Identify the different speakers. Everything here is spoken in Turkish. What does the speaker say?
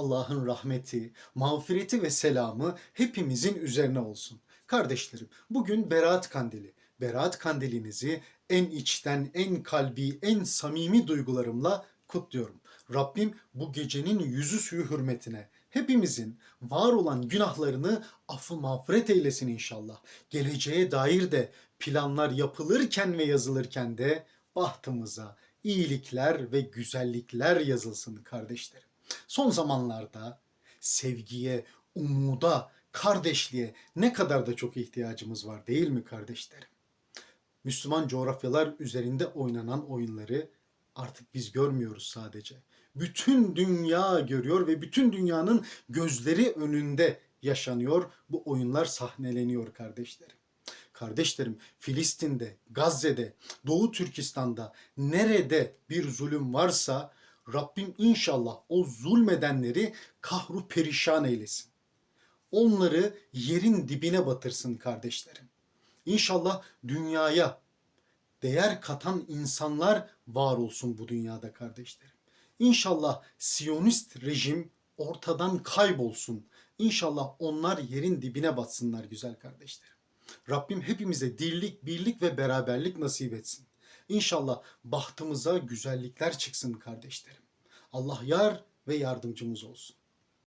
Speaker 1: Allah'ın rahmeti, mağfireti ve selamı hepimizin üzerine olsun. Kardeşlerim, bugün Berat Kandili. Berat Kandilinizi en içten, en kalbi, en samimi duygularımla kutluyorum. Rabbim bu gecenin yüzü suyu hürmetine hepimizin var olan günahlarını affı mağfiret eylesin inşallah. Geleceğe dair de planlar yapılırken ve yazılırken de bahtımıza iyilikler ve güzellikler yazılsın kardeşlerim. Son zamanlarda sevgiye, umuda, kardeşliğe ne kadar da çok ihtiyacımız var değil mi kardeşlerim? Müslüman coğrafyalar üzerinde oynanan oyunları artık biz görmüyoruz sadece. Bütün dünya görüyor ve bütün dünyanın gözleri önünde yaşanıyor. Bu oyunlar sahneleniyor kardeşlerim. Kardeşlerim Filistin'de, Gazze'de, Doğu Türkistan'da nerede bir zulüm varsa Rabbim inşallah o zulmedenleri kahru perişan eylesin. Onları yerin dibine batırsın kardeşlerim. İnşallah dünyaya değer katan insanlar var olsun bu dünyada kardeşlerim. İnşallah Siyonist rejim ortadan kaybolsun. İnşallah onlar yerin dibine batsınlar güzel kardeşlerim. Rabbim hepimize dirlik, birlik ve beraberlik nasip etsin. İnşallah bahtımıza güzellikler çıksın kardeşlerim. Allah yar ve yardımcımız olsun.